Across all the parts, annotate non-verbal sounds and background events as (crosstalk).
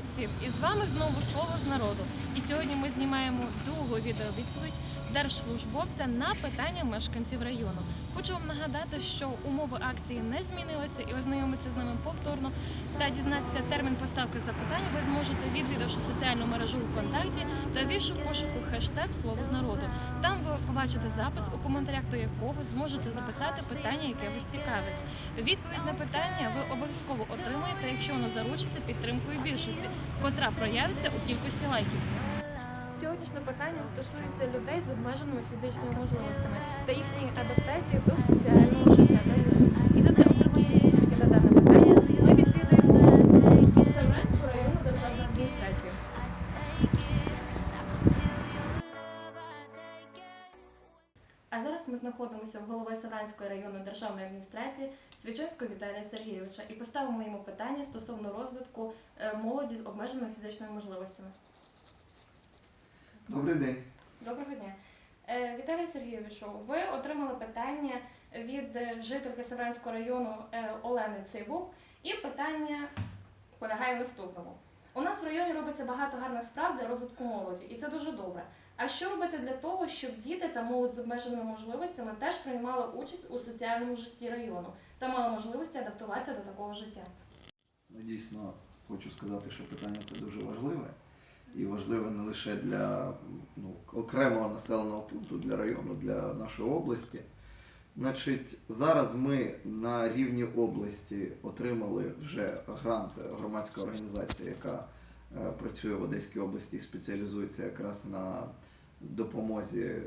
Федерації, і з вами знову слово з народу. І сьогодні ми знімаємо другу відео відповідь держслужбовця на питання мешканців району. Хочу вам нагадати, що умови акції не змінилися і ознайомитися з ними повторно та дізнатися термін поставки запитань ви зможете відвідавши соціальну мережу ВКонтакті та ввівши в пошуку хештег слово з народу. Там ви побачите запис, у коментарях до якого зможете записати питання, яке вас цікавить. Відповідь на питання ви обов'язково отримаєте, якщо воно заручиться підтримкою більшості, котра проявиться у кількості лайків. Сьогоднішнє питання стосується людей з обмеженими фізичними можливостями та їхньої адаптації до соціального життя. І за відповіді на дане питання ми відвідаємо Савранську районну державну адміністрацію. А зараз ми знаходимося в голови Савранської районної державної адміністрації Свічевського Віталія Сергійовича і поставимо йому питання стосовно розвитку е, молоді з обмеженими фізичними можливостями. Добрий день. Доброго дня. Е, Віталію Сергійовичу, ви отримали питання від жительки Савранського району е, Олени Цибук, і питання полягає в наступному. У нас в районі робиться багато гарних справ для розвитку молоді, і це дуже добре. А що робиться для того, щоб діти та молодь з обмеженими можливостями теж приймали участь у соціальному житті району та мали можливості адаптуватися до такого життя? Ну, дійсно, хочу сказати, що питання це дуже важливе. І важливе не лише для ну, окремого населеного пункту, для району, для нашої області. Значить, зараз ми на рівні області отримали вже грант громадської організації, яка е, працює в Одеській області і спеціалізується якраз на допомозі е,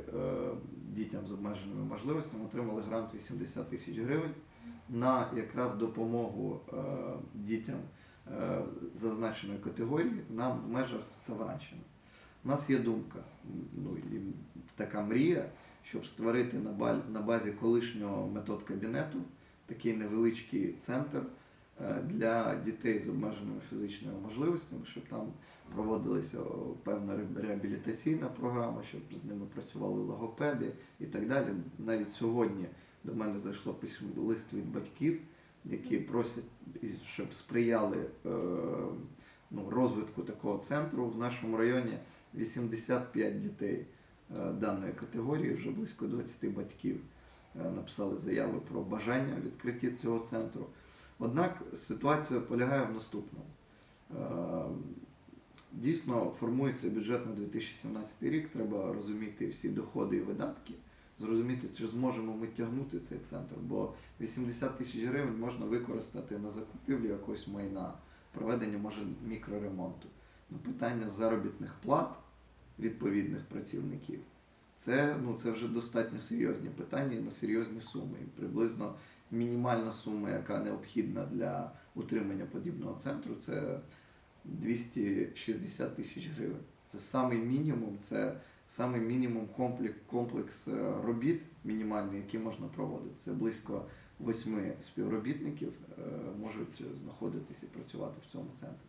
дітям з обмеженими можливостями. Отримали грант 80 тисяч гривень на якраз допомогу е, дітям зазначеної категорії нам в межах Савранщини. У нас є думка, ну і така мрія, щоб створити на базі колишнього метод кабінету такий невеличкий центр е, для дітей з обмеженими фізичними можливостями, щоб там проводилася певна реабілітаційна програма, щоб з ними працювали логопеди і так далі. Навіть сьогодні до мене зайшло письмо лист від батьків, які просять, щоб сприяли е, ну, розвитку такого центру. В нашому районі 85 дітей е, даної категорії, вже близько 20 батьків е, написали заяви про бажання відкритті цього центру. Однак ситуація полягає в наступному. Дійсно формується бюджет на 2017 рік, треба розуміти всі доходи і видатки, зрозуміти, чи зможемо ми тягнути цей центр, бо 80 тисяч гривень можна використати на закупівлю якогось майна, проведення може мікроремонту. Ну, питання заробітних плат відповідних працівників. Це, ну, це вже достатньо серйозні питання на серйозні суми. І приблизно мінімальна сума, яка необхідна для утримання подібного центру, це 260 тисяч гривень. Це самий мінімум, це самий мінімум комплекс, комплекс робіт мінімальний, які можна проводити. Це близько восьми співробітників е, можуть знаходитися і працювати в цьому центрі.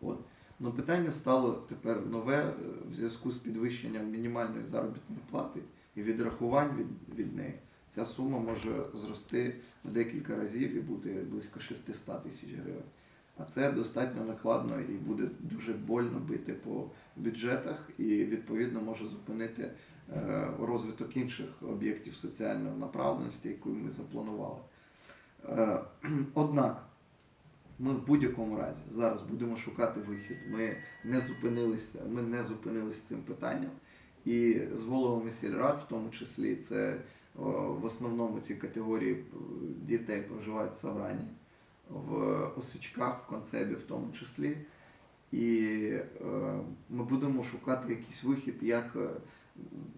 От. Ну, питання стало тепер нове е, в зв'язку з підвищенням мінімальної заробітної плати і відрахувань від, від неї. Ця сума може зрости декілька разів і бути близько 600 тисяч гривень. А це достатньо накладно і буде дуже больно бити по бюджетах, і відповідно може зупинити е, розвиток інших об'єктів соціальної направленості, яку ми запланували. Е, (clears throat) Однак ми в будь-якому разі зараз будемо шукати вихід. Ми не зупинилися, ми не зупинилися цим питанням. І з головами сільрад, в тому числі, це в основному ці категорії е, дітей проживають в Саврані, в Осичках, в Концебі в тому числі. І е, ми будемо шукати якийсь вихід, як е,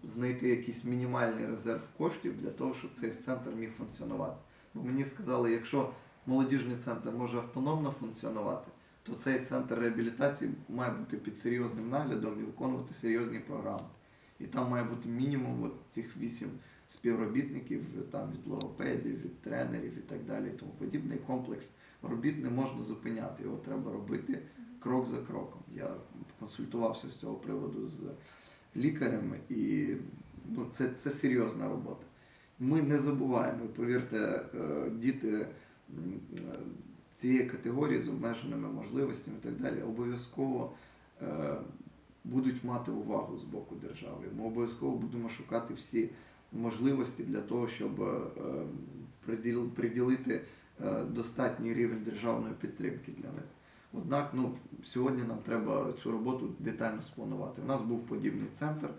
знайти якийсь мінімальний резерв коштів для того, щоб цей центр міг функціонувати. Бо мені сказали, якщо молодіжний центр може автономно функціонувати, то цей центр реабілітації має бути під серйозним наглядом і виконувати серйозні програми. І там має бути мінімум от цих вісім співробітників там, від логопедів, від тренерів і так далі. Тому подібний комплекс робіт не можна зупиняти. Його треба робити крок за кроком. Я консультувався з цього приводу з лікарями, і ну, це, це серйозна робота. Ми не забуваємо, повірте, е, діти е, цієї категорії з обмеженими можливостями і так далі обов'язково е, будуть мати увагу з боку держави. Ми обов'язково будемо шукати всі можливості для того, щоб е, приділити е, достатній рівень державної підтримки для них. Однак, ну, сьогодні нам треба цю роботу детально спланувати. У нас був подібний центр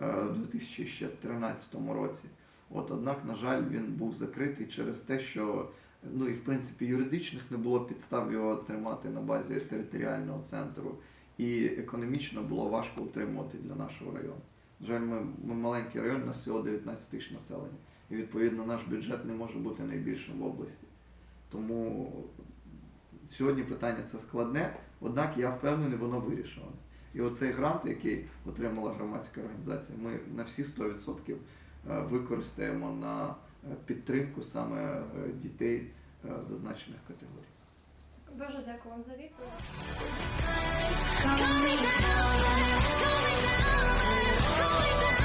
е, у 2013 році. От, однак, на жаль, він був закритий через те, що ну і в принципі юридичних не було підстав його тримати на базі територіального центру, і економічно було важко утримувати для нашого району. На жаль, ми, ми маленький район, у нас всього 19 тисяч населення, і відповідно наш бюджет не може бути найбільшим в області. Тому сьогодні питання це складне, однак я впевнений, воно вирішено. І оцей грант, який отримала громадська організація, ми на всі 100% е, використаємо на е, підтримку саме е, дітей зазначених категорій. Дуже дякую вам за відповідь. going down.